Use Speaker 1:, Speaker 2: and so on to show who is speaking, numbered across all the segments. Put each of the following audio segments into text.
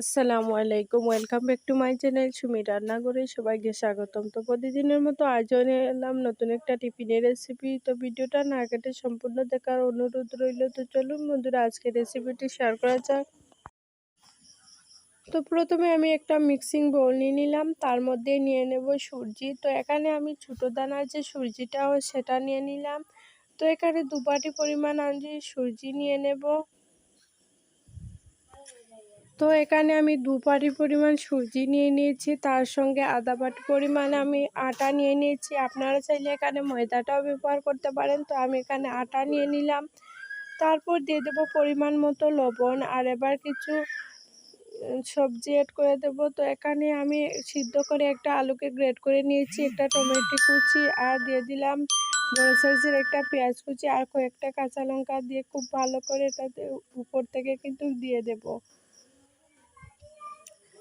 Speaker 1: আসসালামু আলাইকুম। Welcome back to my channel Sumi রান্নাঘরে সবাইকে স্বাগতম। তো প্রতিদিনের মতো নিয়ে এলাম নতুন একটা টিফিনের রেসিপি তো ভিডিওটা না কেটে সম্পূর্ণ দেখার অনুরোধ রইল। তো চলুন বন্ধুরা আজকে রেসিপিটি শেয়ার করা যাক। তো প্রথমে আমি একটা মিক্সিং বোল নিয়ে নিলাম। তার মধ্যে নিয়ে নেব সূর্যি তো এখানে আমি ছোটো দানার যে হয়, সেটা নিয়ে নিলাম। তো এখানে দুপাটি পরিমাণ আমি সূর্যি নিয়ে নেব। তো এখানে আমি দু পাটি পরিমাণ সুজি নিয়ে নিয়েছি, তার সঙ্গে আধা বাটি পরিমাণ আমি আটা নিয়ে নিয়েছি। আপনারা চাইলে এখানে ময়দাটাও ব্যবহার করতে পারেন। তো আমি এখানে আটা নিয়ে নিলাম। তারপর দিয়ে দেবো পরিমাণ মতো লবণ। আর এবার কিছু সবজি অ্যাড করে দেবো। তো এখানে আমি সিদ্ধ করে একটা আলুকে গ্রেড করে নিয়েছি, একটা টমেটো কুচি, আর দিয়ে দিলাম বড় সাইজের একটা পেঁয়াজ কুচি, আর কয়েকটা কাঁচা লঙ্কা দিয়ে খুব ভালো করে এটাতে উপর থেকে কিন্তু দিয়ে দেবো।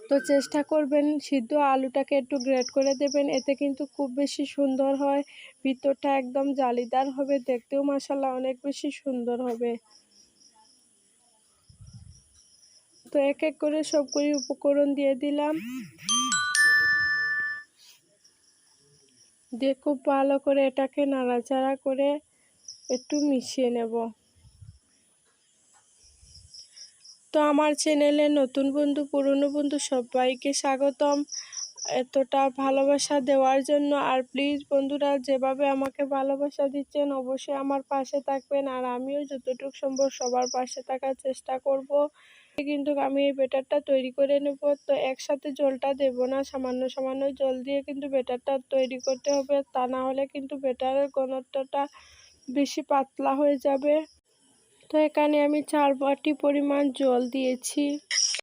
Speaker 1: তো চেষ্টা করবেন সিদ্ধ আলুটাকে একটু গ্রেট করে দেবেন, এতে কিন্তু খুব বেশি সুন্দর হয়। ভিতরটা একদম জালিদার হবে, দেখতেও মশালা অনেক বেশি সুন্দর হবে। তো এক এক করে সবগুলি উপকরণ দিয়ে দিলাম। দিয়ে খুব ভালো করে এটাকে নাড়াচাড়া করে একটু মিশিয়ে নেব। তো আমার চ্যানেলে নতুন বন্ধু, পুরনো বন্ধু সবাইকে স্বাগতম। এতটা ভালোবাসা দেওয়ার জন্য আর প্লিজ বন্ধুরা যেভাবে আমাকে ভালোবাসা দিচ্ছেন অবশ্যই আমার পাশে থাকবেন। আর আমিও যতটুকু সম্ভব সবার পাশে থাকার চেষ্টা করব। কিন্তু আমি এই বেটারটা তৈরি করে নেব। তো একসাথে জলটা দেব না, সামান্য সামান্য জল দিয়ে কিন্তু বেটারটা তৈরি করতে হবে। তা না হলে কিন্তু বেটারের ঘনত্বটা বেশি পাতলা হয়ে যাবে। তো এখানে আমি চার বাটি পরিমাণ জল দিয়েছি।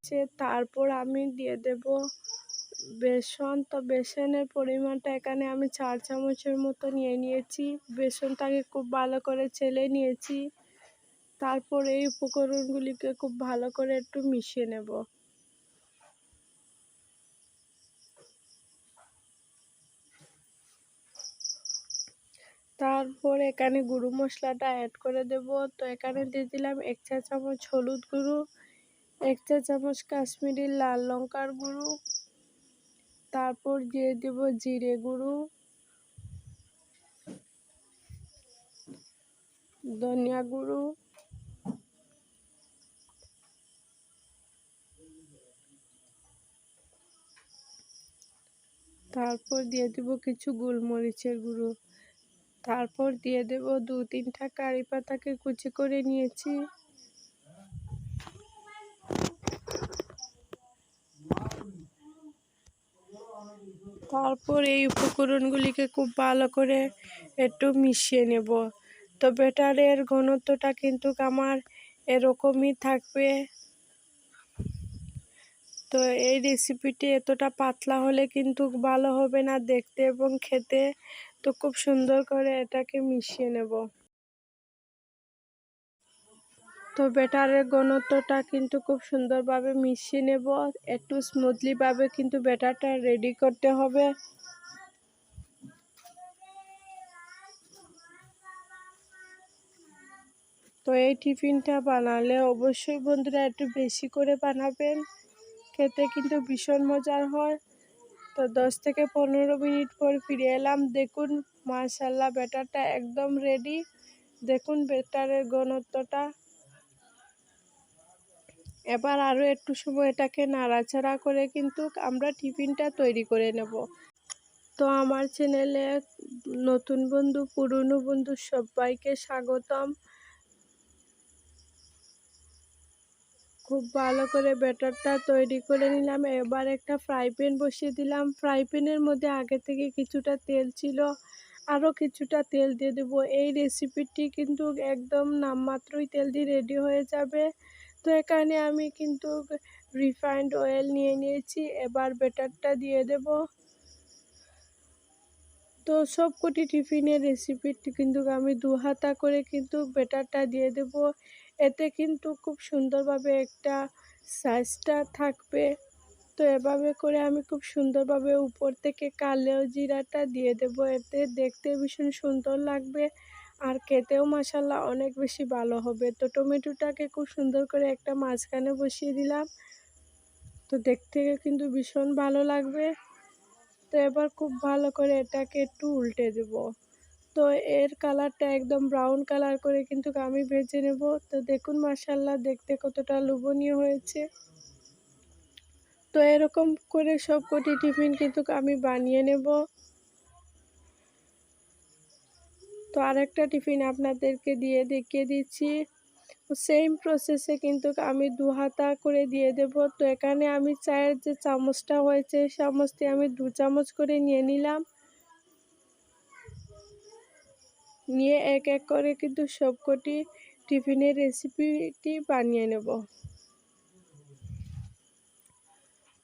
Speaker 1: সে তারপর আমি দিয়ে দেব বেসন। তো বেসনের পরিমাণটা এখানে আমি চার চামচের মতো নিয়ে নিয়েছি। বেসনটাকে খুব ভালো করে ছেলে নিয়েছি। তারপর এই উপকরণগুলিকে খুব ভালো করে একটু মিশিয়ে নেব। তারপর এখানে গুঁড়ো মশলাটা অ্যাড করে দেব। তো এখানে দিয়ে দিলাম এক চা চামচ হলুদ গুঁড়ো, এক চা চামচ কাশ্মীরি লাল লঙ্কার গুঁড়ো, তারপর দিয়ে দেব জিরে গুঁড়ো, ধনিয়া গুঁড়ো, তারপর দিয়ে দেব কিছু গোলমরিচের গুঁড়ো। তারপর দিয়ে দেব দু তিনটা কারি পাতাকে কুচি করে নিয়েছি। তারপর এই উপকরণগুলিকে খুব ভালো করে একটু মিশিয়ে নেব। তো বেটারের ঘনত্বটা কিন্তু আমার এরকমই থাকবে। তো এই রেসিপিটি এতটা পাতলা হলে কিন্তু ভালো হবে না দেখতে এবং খেতে। তো খুব সুন্দর করে এটাকে মিশিয়ে নেব। তো বেটারের ঘনত্বটা কিন্তু খুব সুন্দরভাবে মিশিয়ে নেব। একটু স্মুথলিভাবে কিন্তু বেটারটা রেডি করতে হবে। তো এই টিফিনটা বানালে অবশ্যই বন্ধুরা একটু বেশি করে বানাবেন। খেতে কিন্তু ভীষণ মজার হয়। তো দশ থেকে পনেরো মিনিট পর ফিরে এলাম। দেখুন, মাশাল্লাহ, ব্যাটারটা একদম রেডি দেখুন, ব্যাটারের ঘনত্বটা। এবার আরও একটু সময় এটাকে নাড়াচাড়া করে কিন্তু আমরা টিফিনটা তৈরি করে নেব। তো আমার চ্যানেলে নতুন বন্ধু, পুরনো বন্ধু সবাইকে স্বাগতম। খুব ভালো করে ব্যাটারটা তৈরি করে নিলাম। এবার একটা ফ্রাই প্যান বসিয়ে দিলাম। ফ্রাই প্যানের মধ্যে আগে থেকে কিছুটা তেল ছিল। আরও কিছুটা তেল দিয়ে দেবো। এই রেসিপিটি কিন্তু একদম নামমাত্রই তেল দিয়ে রেডি হয়ে যাবে। তো এখানে আমি কিন্তু রিফাইন্ড অয়েল নিয়ে নিয়েছি। এবার ব্যাটারটা দিয়ে দেব। তো সবকটি টিফিনের রেসিপিটি কিন্তু আমি দু হাতা করে কিন্তু ব্যাটারটা দিয়ে দেব। এতে কিন্তু খুব সুন্দরভাবে একটা সাইজটা থাকবে। তো এভাবে করে আমি খুব সুন্দরভাবে উপর থেকে কালো জিরাটা দিয়ে দেব। এতে দেখতে ভীষণ সুন্দর লাগবে আর খেতেও মশালা অনেক বেশি ভালো হবে। তো টমেটোটাকে খুব সুন্দর করে একটা মাঝখানে বসিয়ে দিলাম। তো দেখতে কিন্তু ভীষণ ভালো লাগবে। তো এবার খুব ভালো করে এটাকে একটু উল্টে দেব। তো এর কালারটা একদম ব্রাউন কালার করে কিন্তু আমি ভেজে নেব। তো দেখুন মাসাল্লাহ দেখতে কতটা লোভনীয় হয়েছে। তো এরকম করে সব কটি টিফিন কিন্তু আমি বানিয়ে নেব। তো আরেকটা টিফিন আপনাদেরকে দিয়ে দেখিয়ে দিচ্ছি। সেম প্রসেসে কিন্তু আমি দু হাতা করে দিয়ে দেব। তো এখানে আমি চায়ের যে চামচটা হয়েছে চামচটি আমি দু চামচ করে নিয়ে নিলাম। নিয়ে এক এক করে কিন্তু সবকটি টিফিনের রেসিপিটি বানিয়ে নেব।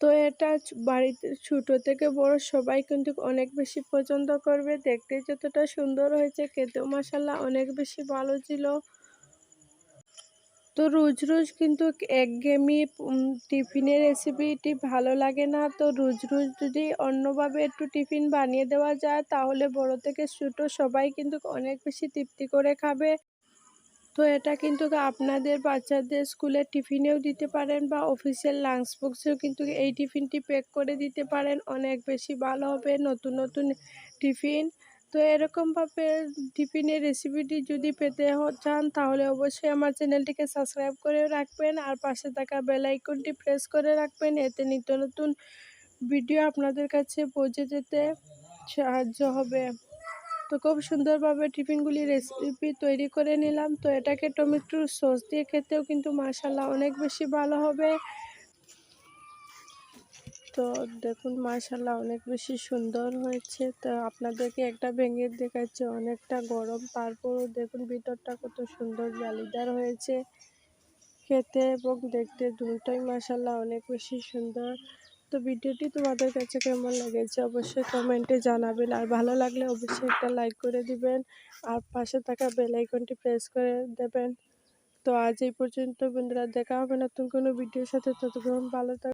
Speaker 1: তো এটা বাড়িতে ছোটো থেকে বড় সবাই কিন্তু অনেক বেশি পছন্দ করবে। দেখতে যতটা সুন্দর হয়েছে, খেতেও মশালা অনেক বেশি ভালো ছিল। তো রোজ রোজ কিন্তু একঘেয়েমি টিফিনের রেসিপিটি ভালো লাগে না। তো রোজ রোজ যদি অন্যভাবে একটু টিফিন বানিয়ে দেওয়া যায়, তাহলে বড় থেকে ছোটো সবাই কিন্তু অনেক বেশি তৃপ্তি করে খাবে। তো এটা কিন্তু আপনাদের বাচ্চাদের স্কুলের টিফিনেও দিতে পারেন বা অফিসিয়াল লাঞ্চ বক্সেও কিন্তু এই টিফিনটি প্যাক করে দিতে পারেন। অনেক বেশি ভালো হবে নতুন নতুন টিফিন। তো এরকমভাবে টিফিনের রেসিপিটি যদি পেতে চান, তাহলে অবশ্যই আমার চ্যানেলটিকে সাবস্ক্রাইব করে রাখবেন। আর পাশে থাকা বেল আইকনটি প্রেস করে রাখবেন, এতে নিত্য নতুন ভিডিও আপনাদের কাছে পৌঁছে যেতে সাহায্য হবে। তো খুব সুন্দরভাবে টিফিনগুলি রেসিপি তৈরি করে নিলাম। তো এটাকে টমেটোর সস দিয়ে খেতেও কিন্তু মাসাল্লাহ অনেক বেশি ভালো হবে। তো দেখুন, মাশাল্লাহ অনেক বেশি সুন্দর হয়েছে। তো আপনাদেরকে একটা ভেঙে দেখাচ্ছে, অনেকটা গরম। তারপরও দেখুন, ভিতরটা কত সুন্দর জালিদার হয়েছে খেতে এবং দেখতে দুটোই মাশাল্লাহ অনেক বেশি সুন্দর। তো ভিডিওটি তোমাদের কাছে কেমন লেগেছে অবশ্যই কমেন্টে জানাবেন। আর ভালো লাগলে অবশ্যই একটা লাইক করে দিবেন। আর পাশে থাকা বেল আইকনটি প্রেস করে দেবেন। তো আজ এই পর্যন্ত বন্ধুরা, দেখা হবে নতুন কোনো ভিডিওর সাথে। ততক্ষণ ভালো থাক